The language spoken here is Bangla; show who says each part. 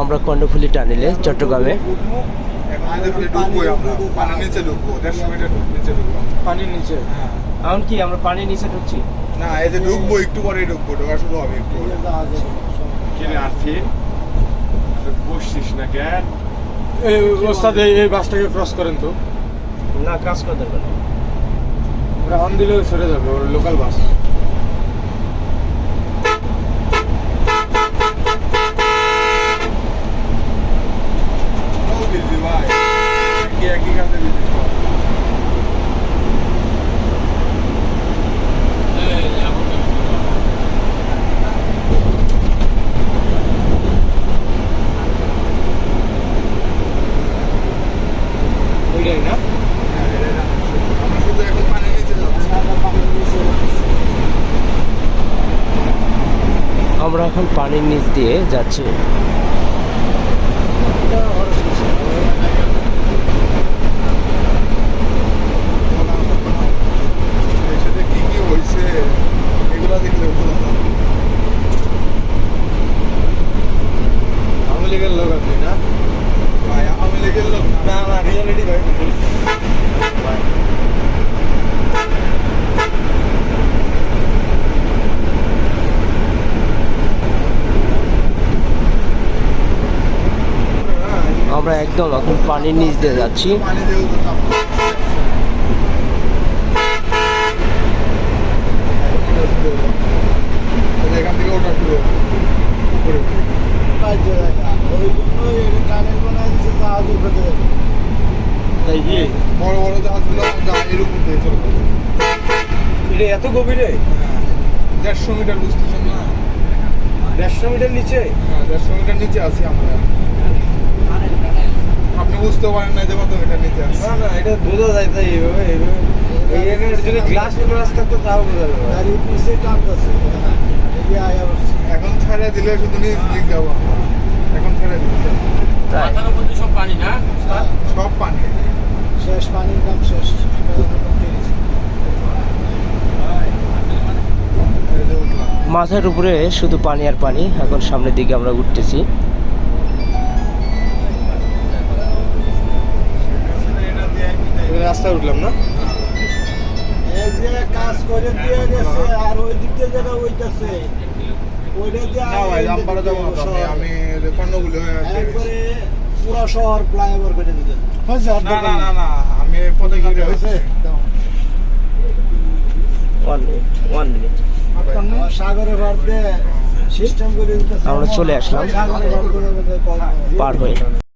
Speaker 1: আমরা কর্ণফুলি টানেলে চট্টগ্রামে।
Speaker 2: এখন এই যে ঢুকবোই আমরা পানির নিচে। ঢুকবো দেড়শো মিটার নিচে ঢুকবো
Speaker 3: পানির নিচে
Speaker 2: হ্যাঁ
Speaker 1: এখন কি আমরা পানির নিচে ঢুকছি?
Speaker 2: না এই যে ঢুকবো একটু পরে ঢুকবো ঢোকা শুরু হবে একটু
Speaker 4: কিনে আসছি বসছিস না কেন?
Speaker 3: এই ওস্তাদ এই এই বাসটাকে ক্রস করেন তো।
Speaker 1: না কাজ করা দরকার নেই।
Speaker 3: ওরা অন দিলেও সরে যাবে ওর লোকাল বাস
Speaker 2: ও বিজি ভাই কি একই কাজে বিজি
Speaker 3: ওইটাই না
Speaker 2: আমরা শুধু এখন পানির নিচে যাচ্ছি
Speaker 1: আমরা এখন পানির নিচ দিয়ে যাচ্ছি।
Speaker 3: লোক না?
Speaker 2: না
Speaker 3: রিয়ালিটি ভাই।
Speaker 1: আমরা একদম এখন পানির নিচ দিয়ে যাচ্ছি।
Speaker 2: বড় বড় জাহাজগুলো দিয়ে
Speaker 3: এটা এত গভীরে?
Speaker 2: হ্যাঁ দেড়শো মিটার বুঝতেছেন না?
Speaker 3: দেড়শো মিটার নিচে?
Speaker 2: হ্যাঁ দেড়শো মিটার নিচে আছি আমরা। আপনি বুঝতে পারেন না যে কত মিটার নিচে আছি
Speaker 3: না না এটা বোঝা যায় তাই এইভাবে এইভাবে। এখানে যদি গ্লাস গ্লাস থাকতো তাও বোঝা যাবে।
Speaker 2: এখন ছেড়ে দিলে শুধু নিচ দিক যাব এখন ছেড়ে দিচ্ছে
Speaker 1: তাই।
Speaker 4: সব পানি না?
Speaker 2: সব পানি।
Speaker 5: শেষ পানির দাম শেষ।
Speaker 2: এই
Speaker 1: মাথার উপরে শুধু পানি আর পানি এখন সামনের দিকে আমরা উঠতেছি।
Speaker 3: রাস্তায় উঠলাম না?
Speaker 5: এই যে কাজ করে দিয়ে গেছে আর ওই দিক দিয়ে যেটা ওইটাছে ওইটা দিয়ে
Speaker 2: না ভাই জাম্পারে যাব না তো আমি আমি যে কর্ণগুলি হয়ে আছে।
Speaker 5: একবারে পুরো শহর ফ্লাইওভার করে দিতে।
Speaker 2: না না না না আমি পথে গিয়ে হয়েছে?
Speaker 1: ওয়ান মিনিট
Speaker 5: সাগরে ভার সিস্টেম
Speaker 1: আমরা চলে আসলাম।
Speaker 5: সাগরে
Speaker 1: পার হয়ে।